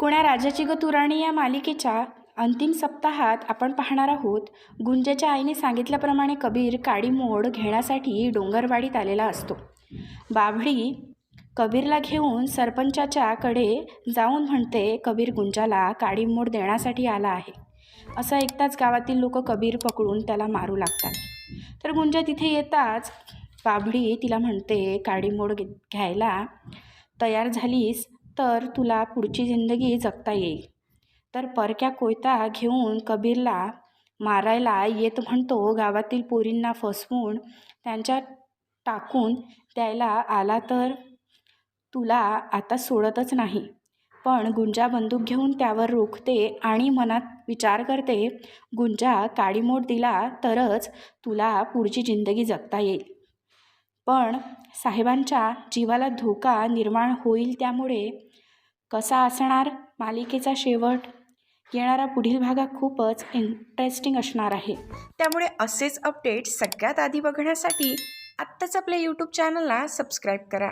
कोण्या राजाची ग तुराणी या मालिकेच्या अंतिम सप्ताहात आपण पाहणार आहोत गुंजेच्या आईने सांगितल्याप्रमाणे कबीर काडी मोड घेण्यासाठी डोंगरवाडीत आलेला असतो. बाभडी कबीरला घेऊन सरपंचाच्याकडे जाऊन म्हणते कबीर गुंजाला काडी मोड देण्यासाठी आला आहे. असं ऐकताच गावातील लोक कबीर पकडून त्याला मारू लागतात. तर गुंजा तिथे येताच बाभडी तिला म्हणते काडी मोड घे- घ्यायला तयार झालीस तर तुला पुढची जिंदगी जगता येईल. तर परक्या कोयता घेऊन कबीरला मारायला येत म्हणतो. गावातील पोरींना फसवून त्यांच्या टाकून द्यायला आला तर तुला आता सोडतच नाही. पण गुंजा बंदूक घेऊन त्यावर रोखते आणि मनात विचार करते गुंजा काडीमोड दिला तरच तुला पुढची जिंदगी जगता येईल. पण साहेबांच्या जीवाला धोका निर्माण होईल त्यामुळे कसा असणार मालिकेचा शेवट? येणारा पुढील भागात खूपच इंटरेस्टिंग असणार आहे. त्यामुळे असेच अपडेट सगळ्यात आधी बघण्यासाठी आत्ताच आपल्या यूट्यूब चॅनलला सबस्क्राईब करा.